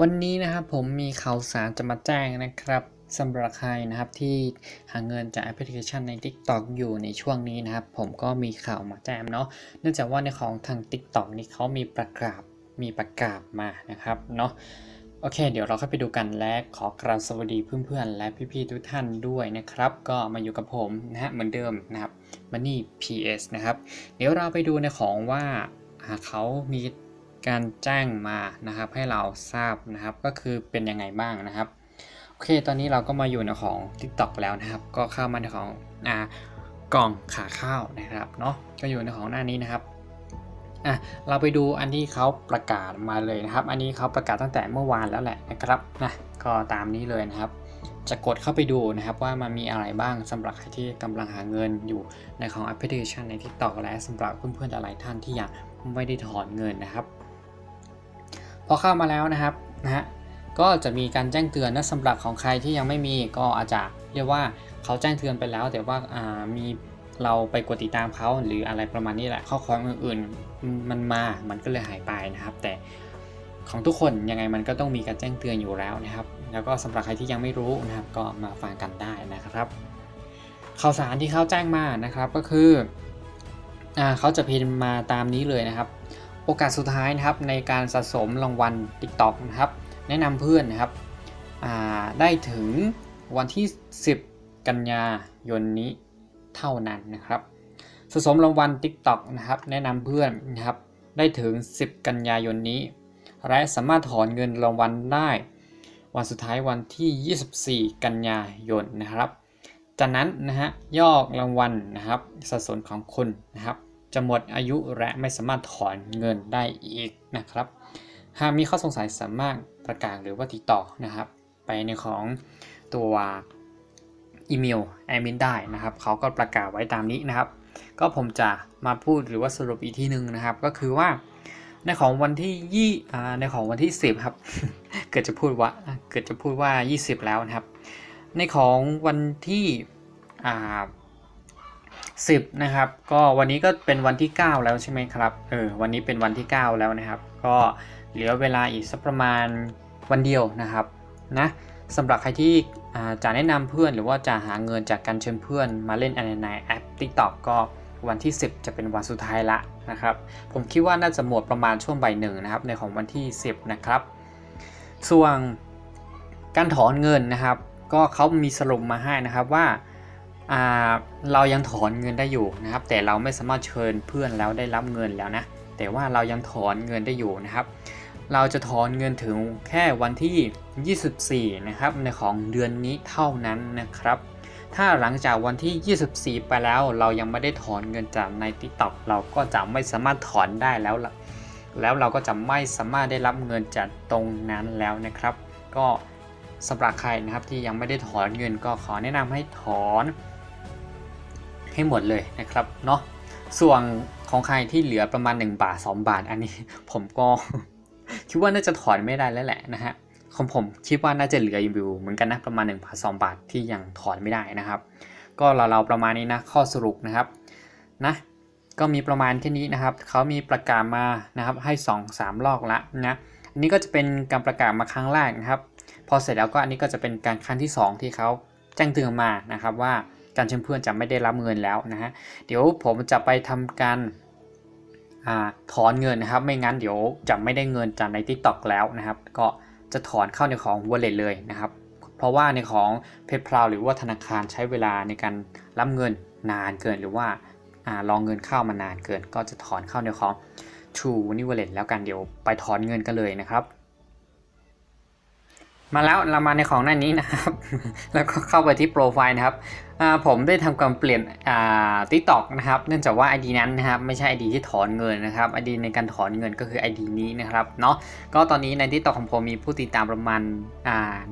วันนี้นะครับผมมีข่าวสารจะมาแจ้งนะครับสำหรับใครนะครับที่หาเงินจากแอปพลิเคชันใน TikTok อยู่ในช่วงนี้นะครับ ผมก็มีข่าวมาแจ้งเนาะเนื่องจากว่าในของทาง TikTok นี่เขามีประกาศมีประกาศมานะครับเนาะโอเค เดี๋ยวเราเข้าไปดูกันและขอกราบสวัสดีเพื่อนๆ และพี่ๆทุกท่านด้วยนะครับ ก็มาอยู่กับผมนะฮะเหมือนเดิมนะครับ Money PS นะครับ เดี๋ยวเราไปดูในของว่าหากเขามี การแจ้งมานะครับ ให้เราทราบนะครับ ก็คือเป็นยังไงบ้างนะครับโอเค ตอนนี้เราก็มาอยู่ในของ TikTok แล้วนะครับ ก็เข้ามาในของอ่ากล่องขาข้าวนะครับเนาะก็อยู่ในของหน้านี้นะครับอะเราไปดูอันที่เขาประกาศมาเลยนะครับ อันนี้เขาประกาศตั้งแต่เมื่อวานแล้วแหละนะครับนะก็ตามนี้เลยนะครับ จะกดเข้าไปดูนะครับว่ามันมีอะไรบ้างสำหรับใครที่กำลังหาเงินอยู่ในของแอปพลิเคชันใน TikTok และสำหรับเพื่อนๆหลายท่านที่ยังไม่ได้ถอนเงินนะครับ พอเข้ามาแล้วนะครับนะฮะก็จะมีการแจ้งเตือนนะสำหรับของใครที่ยังไม่มีก็อาจจะเรียกว่าเขาแจ้งเตือนไปแล้ว แต่ว่าอ่ามีเราไปกดติดตามเขาหรืออะไรประมาณนี้แหละข้อความอื่นๆมันมามันก็เลยหายไปนะครับ แต่ของทุกคนยังไงมันก็ต้องมีการแจ้งเตือนอยู่แล้วนะครับ แล้วก็สำหรับใครที่ยังไม่รู้นะครับ ก็มาฟังกันได้นะครับ ข่าวสารที่เขาแจ้งมานะครับก็คืออ่าเขาจะพิมพ์มาตามนี้เลยนะครับ โอกาสสุดท้ายนะครับในการสะสมรางวัล TikTok นะครับ แนะนำเพื่อนนะครับได้ถึงวันที่ 10 กันยายนนี้เท่านั้นนะครับ สะสมรางวัล TikTok นะครับ แนะนำเพื่อนนะครับ ได้ถึง 10 กันยายนนี้ และสามารถถอนเงินรางวัลได้ วันสุดท้ายวันที่ 24 กันยายนนะครับ จากนั้นนะฮะยอดรางวัลนะครับสัดส่วนของคุณนะครับ จะหมดอายุและไม่สามารถถอนเงินได้อีกนะครับ หากมีข้อสงสัยสามารถประกาศหรือว่าติดต่อนะครับ ไปในของตัวอีเมลแอดมินได้นะครับเขาก็ประกาศไว้ตามนี้นะครับ ก็ผมจะมาพูดหรือว่าสรุปอีกทีหนึ่งนะครับ ก็คือว่าในของวันที่ยี่ในของวันที่ 10 ครับ เกิดจะพูดว่าเกิดจะพูดว่า 20 แล้วนะครับ ในของวันที่อ่า 10 นะครับ ก็วันนี้ก็เป็นวันที่ 9 แล้วใช่ไหมครับ เออ วันนี้เป็นวันที่ 9 แล้วนะครับ ก็เหลือเวลาอีกสักประมาณวันเดียวนะครับ นะสำหรับใครที่จะแนะนำเพื่อนหรือว่าจะหาเงินจากการเชิญเพื่อนมาเล่นในแอป TikTok ก็วันที่ 10 จะเป็นวันสุดท้ายละนะครับ ผมคิดว่าน่าจะหมดประมาณช่วงบ่ายหนึ่งนะครับ ในของวันที่ 10 นะครับ ส่วนการถอนเงินนะครับ ก็เขามีสรุปมาให้นะครับว่า เรายังถอนเงินได้อยู่นะครับ แต่เราไม่สามารถเชิญเพื่อนแล้วได้รับเงินแล้วนะ แต่ว่าเรายังถอนเงินได้อยู่นะครับ เราจะถอนเงินถึงแค่วันที่ 24 นะครับในของเดือนนี้เท่านั้นนะครับ ถ้าหลังจากวันที่ 24 ไปแล้ว เรายังไม่ได้ถอนเงินจากใน TikTok เราก็จะไม่สามารถถอนได้แล้วละแล้วเราก็จะไม่สามารถได้รับเงินจากตรงนั้นแล้วนะครับ ก็สำหรับใครนะครับที่ยังไม่ได้ถอนเงินก็ขอแนะนำให้ถอน ให้หมดเลยนะครับเนาะส่วนของใครที่เหลือประมาณ 1 บาท 2 บาท อันนี้ผมก็คิดว่าน่าจะถอนไม่ได้แล้วแหละนะฮะของผมคิดว่าน่าจะเหลืออยู่เหมือนกันนะประมาณ1บาท2บาทที่ยังถอนไม่ได้นะครับ ก็เราๆประมาณนี้นะข้อสรุปนะครับนะก็มีประมาณแค่นี้นะครับเขามีประกาศมานะครับให้ 2 3 รอบละนะอันนี้ก็จะเป็นการประกาศมาครั้งแรกนะครับ พอเสร็จแล้วก็อันนี้ก็จะเป็นการครั้งที่ 2 ที่เขาแจ้งเตือนมานะครับว่า การเชิญเพื่อนจะไม่ได้รับเงินแล้วนะฮะเดี๋ยวผมจะไปทำการอถอนเงินนะครับ ไม่งั้นเดี๋ยวจะไม่ได้เงินจากใน TikTok แล้วนะครับ ก็จะถอนเข้าในของ Wallet เลยนะครับ เพราะว่าในของ PayPal หรือว่าธนาคารใช้เวลาในการรับเงินนานเกินหรือว่าอรองเงินเข้ามานานเกิน ก็จะถอนเข้าในของ True n i Wallet แล้วกันเดี๋ยวไปถอนเงินกันเลยนะครับ มาแล้วเรามาในของหน้านี้นะครับ แล้วก็เข้าไปที่โปรไฟล์นะครับ ผมได้ทำการเปลี่ยนทิกตอกนะครับ เนื่องจากว่า ID นั้นนะครับ ไม่ใช่ ID ที่ถอนเงินนะครับ ID ในการถอนเงินก็คือ ID นี้นะครับเนาะก็ตอนนี้ในทิกตอกของผมมีผู้ติดตามประมาณ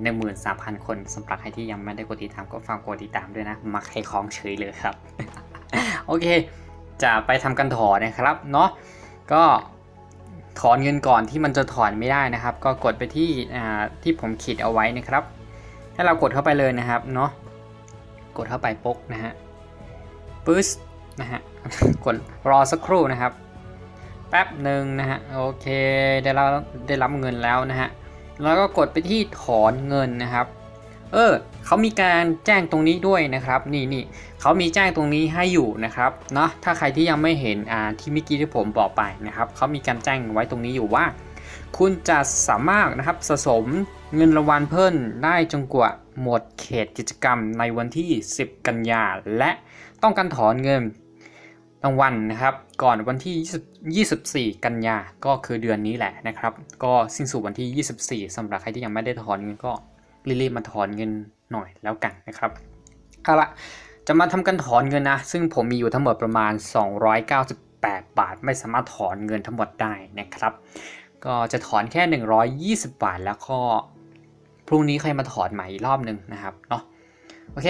หนึ่งหมื่นสามพันคนสำหรับใครที่ยังไม่ได้กดติดตามก็ฟังกดติดตามด้วยนะมาใครของเฉยเลยครับ โอเค จะไปทำการถอนนะครับเนาะก็ ถอนเงินก่อนที่มันจะถอนไม่ได้นะครับ ก็กดไปที่ที่ผมขีดเอาไว้นะครับให้เรากดเข้าไปเลยนะครับเนาะกดเข้าไปปุ๊กนะฮะปึ๊สนะฮะกดรอสักครู่นะครับ แป๊บหนึ่งนะฮะโอเคได้รับได้รับเงินแล้วนะฮะแล้วก็กดไปที่ถอนเงินนะครับ เออเขามีการแจ้งตรงนี้ด้วยนะครับนี่นี่เขามีแจ้งตรงนี้ให้อยู่นะครับเนาะถ้าใครที่ยังไม่เห็นอ่าที่เมื่อกี้ที่ผมบอกไปนะครับเขามีการแจ้งไว้ตรงนี้อยู่ว่า คุณจะสามารถนะครับสะสมเงินรางวัลเพิ่มได้จนกว่าหมดเขตกิจกรรมในวันที่ 10 กันยาและต้องการถอนเงินรางวัลนะครับก่อนวันที่ 20 24 กันยาก็คือเดือนนี้แหละนะครับ ก็สิ้นสุดวันที่ 24สำหรับใครที่ยังไม่ได้ถอนเงินก็ รีบๆมาถอนเงินหน่อยแล้วกันนะครับเอาละจะมาทำการถอนเงินนะ ซึ่งผมมีอยู่ทั้งหมดประมาณ 298 บาท ไม่สามารถถอนเงินทั้งหมดได้นะครับ ก็จะถอนแค่ 120 บาท แล้วก็พรุ่งนี้ใครมาถอนใหม่อีกรอบหนึ่งนะครับเนาะโอเค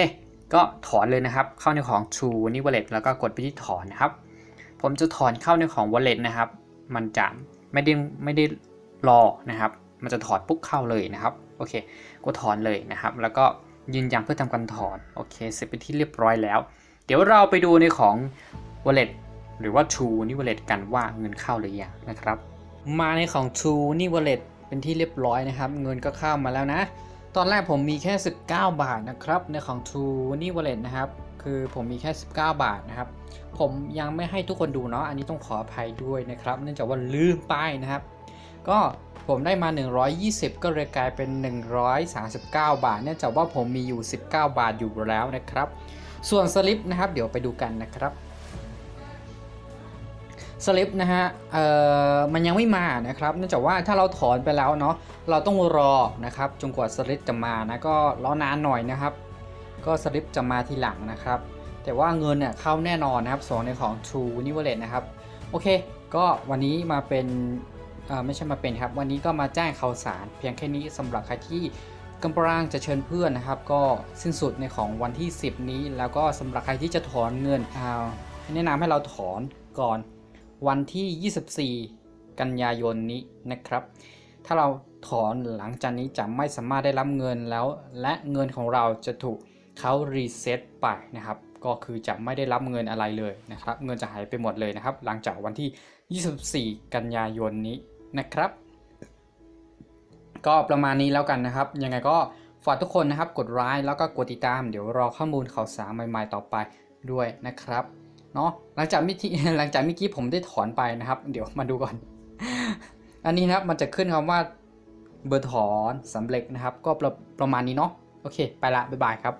ก็ถอนเลยนะครับ เข้าในของ True นี่ Wallet แล้วก็กดไปที่ถอนนะครับ ผมจะถอนเข้าในของ Wallet นะครับ มันจะไม่ได้ไม่ได้รอนะครับ มันจะถอนปุ๊บเข้าเลยนะครับ โอเคก็ถอนเลยนะครับ แล้วก็ยืนยันเพื่อทำการถอน โอเค เสร็จไปที่เรียบร้อยแล้ว เดี๋ยวเราไปดูในของ Wallet หรือว่า True นี่ Wallet กันว่าเงินเข้าหรือยังนะครับ มาในของ True นี่ Wallet เป็นที่เรียบร้อยนะครับ เงินก็เข้ามาแล้วนะ ตอนแรกผมมีแค่ 19 บาทนะครับ ในของ True นี่ Wallet นะครับ คือผมมีแค่ 19 บาทนะครับ ผมยังไม่ให้ทุกคนดูเนาะ อันนี้ต้องขออภัยด้วยนะครับ เนื่องจากว่าลืมไปนะครับ ก็ผมได้มา 120 ก็เลยกลายเป็น 139 บาท เนื่องจากว่าผมมีอยู่ 19 บาทอยู่แล้วนะครับ ส่วนสลิปนะครับ เดี๋ยวไปดูกันนะครับสลิปนะฮะเอ่อมันยังไม่มานะครับ เนื่องจากว่าถ้าเราถอนไปแล้วเนาะ เราต้องรอนะครับ จนกว่าสลิปจะมานะ ก็รอนานหน่อยนะครับ ก็สลิปจะมาทีหลังนะครับ แต่ว่าเงินเนี่ยเข้าแน่นอนนะครับสองในของ True n i w a l e t นะครับ โอเค ก็วันนี้มาเป็น ไม่ใช่มาเป็นครับ วันนี้ก็มาแจ้งข่าวสาร เพียงแค่นี้สำหรับใครที่กำลังจะเชิญเพื่อนนะครับ ก็สิ้นสุดในของวันที่ 10 นี้ แล้วก็สำหรับใครที่จะถอนเงินอ่าแนะนำให้เราถอนก่อนวันที่ 24 กันยายนนี้นะครับ ถ้าเราถอนหลังจากนี้จะไม่สามารถได้รับเงินแล้ว และเงินของเราจะถูกเขารีเซ็ตไปนะครับ ก็คือจะไม่ได้รับเงินอะไรเลยนะครับ เงินจะหายไปหมดเลยนะครับ หลังจากวันที่ 24 กันยายนนี้ นะครับ ก็ประมาณนี้แล้วกันนะครับ ยังไงก็ฝากทุกคนนะครับ กดไลค์แล้วก็กดติดตาม เดี๋ยวรอข้อมูลข่าวสารใหม่ ๆ ต่อไปด้วยนะครับเนาะหลังจากมิทีหลังจากเมื่อกี้ผมได้ถอนไปนะครับ เดี๋ยวมาดูก่อน อันนี้นะครับมันจะขึ้นคำว่าเบอร์ถอนสำเร็จนะครับ ก็ประประมาณนี้เนาะโอเค ไปละบ๊ายบายครับ